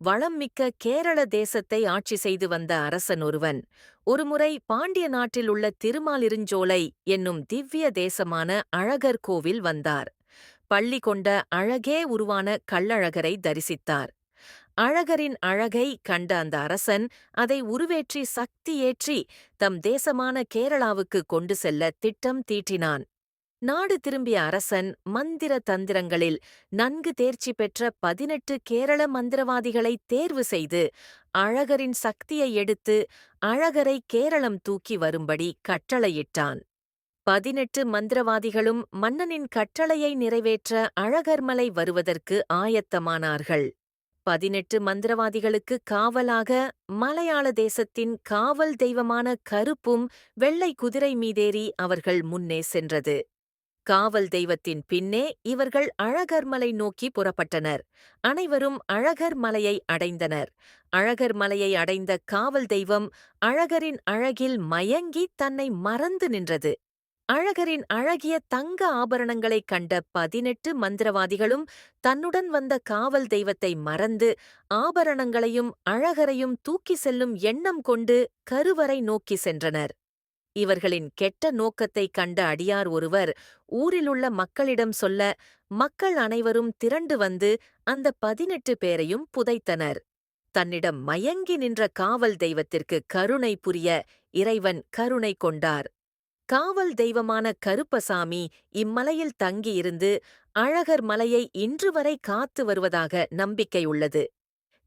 வளம் மிக்க கேரள தேசத்தை ஆட்சி செய்து வந்த அரசன் ஒருவன். ஒருமுறை பாண்டிய நாட்டில் உள்ள திருமாலிருஞ்சோலை என்னும் திவ்ய தேசமான அழகர் கோவில் வந்தார். பள்ளி கொண்ட அழகே உருவான கள்ளழகரை தரிசித்தார். அழகரின் அழகை கண்ட அந்த அரசன் அதை உருவேற்றி சக்தியேற்றி தம் தேசமான கேரளாவுக்கு கொண்டு செல்ல திட்டம் தீட்டினான். நாடு திரும்பிய அரசன் மந்திர தந்திரங்களில் நன்கு தேர்ச்சி பெற்ற பதினெட்டு கேரள மந்திரவாதிகளை தேர்வு செய்து அழகரின் சக்தியை எடுத்து அழகரை கேரளம் தூக்கி வரும்படி கட்டளையிட்டான். பதினெட்டு மந்திரவாதிகளும் மன்னனின் கட்டளையை நிறைவேற்ற அழகர்மலை வருவதற்கு ஆயத்தமானார்கள். பதினெட்டு மந்திரவாதிகளுக்கு காவலாக மலையாள தேசத்தின் காவல் தெய்வமான கருப்பும் வெள்ளை குதிரை மீதேறி அவர்கள் முன்னே சென்றது. காவல் தெய்வத்தின் பின்னே இவர்கள் அழகர் மலை நோக்கி புறப்பட்டனர். அனைவரும் அழகர் மலையை அடைந்தனர். அழகர் மலையை அடைந்த காவல் தெய்வம் அழகரின் அழகில் மயங்கி தன்னை மறந்து நின்றது. அழகரின் அழகிய தங்க ஆபரணங்களைக் கண்ட பதினெட்டு மந்திரவாதிகளும் தன்னுடன் வந்த காவல் தெய்வத்தை மறந்து ஆபரணங்களையும் அழகரையும் தூக்கி செல்லும் எண்ணம் கொண்டு கருவறை நோக்கி சென்றனர். இவர்களின் கெட்ட நோக்கத்தைக் கண்ட அடியார் ஒருவர் ஊரிலுள்ள மக்களிடம் சொல்ல மக்கள் அனைவரும் திரண்டு வந்து அந்த பதினெட்டு பேரையும் புதைத்தனர். தன்னிடம் மயங்கி நின்ற காவல் தெய்வத்திற்கு கருணை புரிய இறைவன் கருணை கொண்டார். காவல் தெய்வமான கருப்பசாமி இம்மலையில் தங்கியிருந்து அழகர் மலையை இன்று வரை காத்து வருவதாக நம்பிக்கை உள்ளது.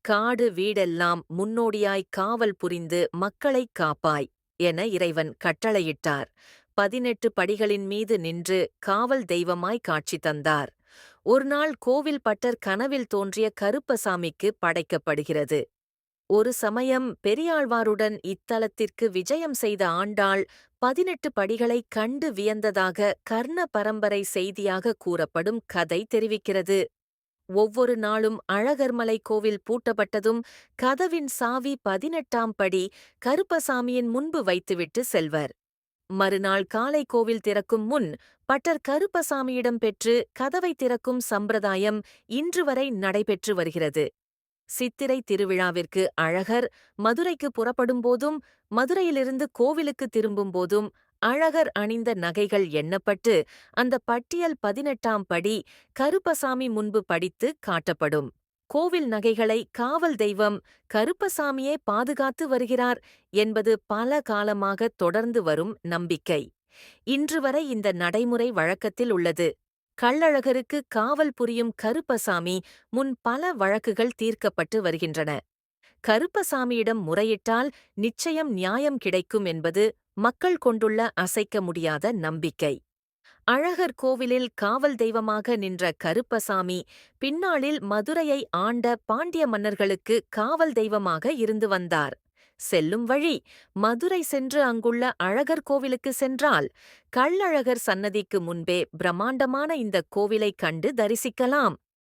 காடு வீடெல்லாம் முன்னோடியாய் காவல் புரிந்து மக்களைக் காப்பாய். என இறைவன் கட்டளையிட்டார். பதினெட்டு படிகளின் மீது நின்று காவல் தெய்வமாய் காட்சி தந்தார். ஒருநாள் கோவில் பட்டர் கனவில் தோன்றிய கருப்பசாமிக்கு படைக்கப்படுகிறது. ஒரு சமயம் பெரியாழ்வாருடன் இத்தலத்திற்கு விஜயம் செய்த ஆண்டாள் பதினெட்டு படிகளைக் கண்டு வியந்ததாக கர்ண பரம்பரை செய்தியாக கூறப்படும் கதை தெரிவிக்கிறது. ஒவ்வொரு நாளும் அழகர்மலை கோவில் பூட்டப்பட்டதும் கதவின் சாவி பதினெட்டாம் படி கருப்பசாமியின் முன்பு வைத்துவிட்டு செல்வர். மறுநாள் காலை கோவில் திறக்கும் முன் பட்டர் கருப்பசாமியிடம் பெற்று கதவை திறக்கும் சம்பிரதாயம் இன்று வரை நடைபெற்று வருகிறது. சித்திரை திருவிழாவிற்கு அழகர் மதுரைக்கு புறப்படும்போதும் மதுரையிலிருந்து கோவிலுக்கு திரும்பும்போதும் அழகர் அணிந்த நகைகள் எண்ணப்பட்டு அந்த பட்டியல் பதினெட்டாம் படி கருப்பசாமி முன்பு படித்து காட்டப்படும். கோவில் நகைகளை காவல் தெய்வம் கருப்பசாமியே பாதுகாத்து வருகிறார் என்பது பல காலமாக தொடர்ந்து வரும் நம்பிக்கை. இன்று வரை இந்த நடைமுறை வழக்கத்தில் உள்ளது. கள்ளழகருக்கு காவல் புரியும் கருப்பசாமி முன் பல வழக்குகள் தீர்க்கப்பட்டு வருகின்றன. கருப்பசாமியிடம் முறையிட்டால் நிச்சயம் நியாயம் கிடைக்கும் என்பது மக்கள் கொண்டுள்ள அசைக்க முடியாத நம்பிக்கை. அழகர் கோவிலில் காவல் தெய்வமாக நின்ற கருப்பசாமி பின்னாளில் மதுரையை ஆண்ட பாண்டிய மன்னர்களுக்கு காவல் தெய்வமாக இருந்து வந்தார். செல்லும் வழி. மதுரை சென்று அங்குள்ள அழகர் கோவிலுக்கு சென்றால் கள்ளழகர் சன்னதிக்கு முன்பே பிரம்மாண்டமான இந்த கோவிலைக் கண்டு தரிசிக்கலாம்.